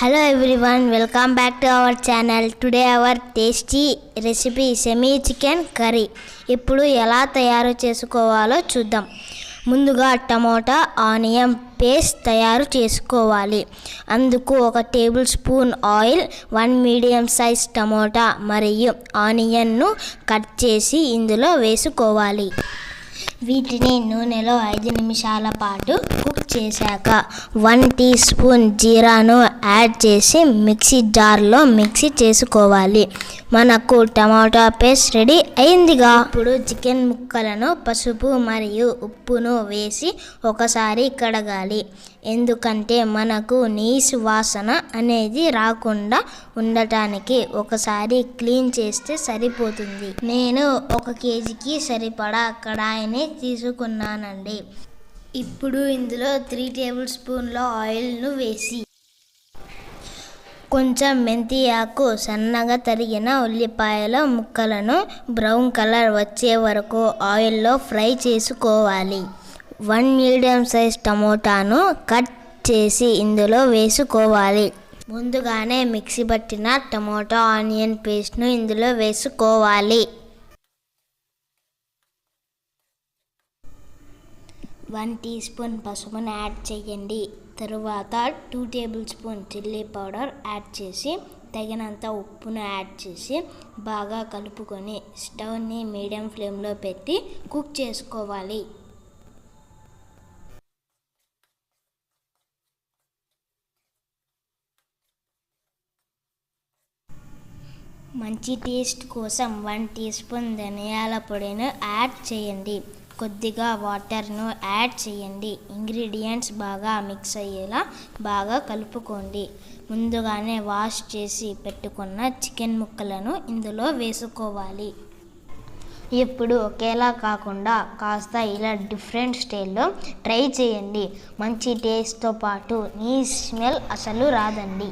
Hello everyone, welcome back to our channel. Today our tasty recipe semi chicken curry ఇప్పుడు ఎలా తయారు చేసుకోవాలో చూద్దాం. ముందుగా టమోటా ఆనియన్ పేస్ట్ తయారు చేసుకోవాలి. అందుకు ఒక tablespoon oil one medium size tomato మరియు ఆనియన్ను కట్ చేసి ఇందులో వేసుకోవాలి. వీటిని నూనెలో ఐదు నిమిషాల పాటు చేశాక వన్ టీ స్పూన్ జీరాను యాడ్ చేసి మిక్సీ జార్లో మిక్సీ చేసుకోవాలి. మనకు టమాటా పేస్ట్ రెడీ అయిందిగా. ఇప్పుడు చికెన్ ముక్కలను పసుపు మరియు ఉప్పును వేసి ఒకసారి కడగాలి. ఎందుకంటే మనకు నీసు వాసన అనేది రాకుండా ఉండటానికి ఒకసారి క్లీన్ చేస్తే సరిపోతుంది. నేను ఒక కేజీకి సరిపడా కడాయిని తీసుకున్నానండి. ఇప్పుడు ఇందులో త్రీ టేబుల్ స్పూన్ల ఆయిల్ను వేసి కొంచెం మెంతి ఆకు సన్నగా తరిగిన ఉల్లిపాయల ముక్కలను బ్రౌన్ కలర్ వచ్చే వరకు ఆయిల్లో ఫ్రై చేసుకోవాలి. వన్ మీడియం సైజ్ టమోటాను కట్ చేసి ఇందులో వేసుకోవాలి. ముందుగానే మిక్సీ పట్టిన టమోటా ఆనియన్ పేస్ట్ను ఇందులో వేసుకోవాలి. వన్ టీ స్పూన్ పసుపును యాడ్ చేయండి. తరువాత two tablespoon chilli powder add చేసి తగినంత ఉప్పును యాడ్ చేసి బాగా కలుపుకొని స్టవ్ని మీడియం ఫ్లేమ్లో పెట్టి కుక్ చేసుకోవాలి. మంచి టేస్ట్ కోసం వన్ టీ స్పూన్ ధనియాల పొడిని యాడ్ చేయండి. కొద్దిగా వాటర్ను యాడ్ చేయండి. ఇంగ్రీడియంట్స్ బాగా మిక్స్ అయ్యేలా బాగా కలుపుకోండి. ముందుగానే వాష్ చేసి పెట్టుకున్న చికెన్ ముక్కలను ఇందులో వేసుకోవాలి. ఇప్పుడు ఒకేలా కాకుండా కాస్త ఇలా డిఫరెంట్ స్టైల్లో ట్రై చేయండి. మంచి టేస్ట్తో పాటు నీ స్మెల్ అసలు రాదండి.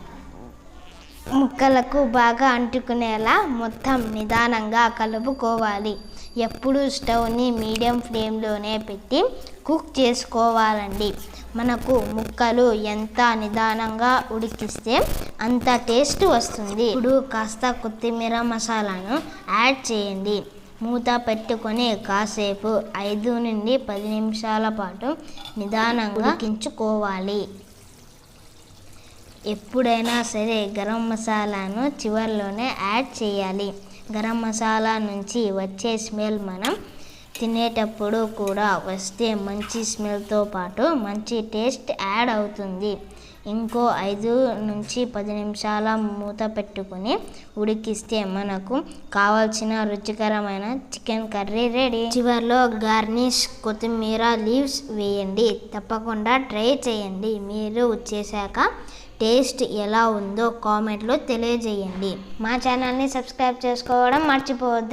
ముక్కలకు బాగా అంటుకునేలా మొత్తం నిదానంగా కలుపుకోవాలి. ఎప్పుడు స్టవ్ని మీడియం ఫ్లేమ్లోనే పెట్టి కుక్ చేసుకోవాలండి. మనకు ముక్కలు ఎంత నిదానంగా ఉడికిస్తే అంత టేస్ట్ వస్తుంది. ఇప్పుడు కాస్త కొత్తిమీర మసాలాను యాడ్ చేయండి. మూత పెట్టుకొని కాసేపు ఐదు నుండి పది నిమిషాల పాటు నిదానంగా ఉడికించుకోవాలి. ఎప్పుడైనా సరే గరం మసాలాను చివరిలోనే యాడ్ చేయాలి. గరం మసాలా నుంచి వచ్చే స్మెల్ మనం తినేటప్పుడు కూడా వస్తే మంచి స్మెల్తో పాటు మంచి టేస్ట్ యాడ్ అవుతుంది. ఇంకో ఐదు నుంచి పది నిమిషాల మూత పెట్టుకుని ఉడికిస్తే మనకు కావాల్సిన రుచికరమైన చికెన్ కర్రీ రెడీ. చివరిలో గార్నిష్ కొత్తిమీర లీవ్స్ వేయండి. తప్పకుండా ట్రై చేయండి. మీరు చేశాక టేస్ట్ ఎలా ఉందో కామెంట్లో తెలియజేయండి. మా ఛానల్ని సబ్స్క్రైబ్ చేసుకోవడం మర్చిపోవద్దు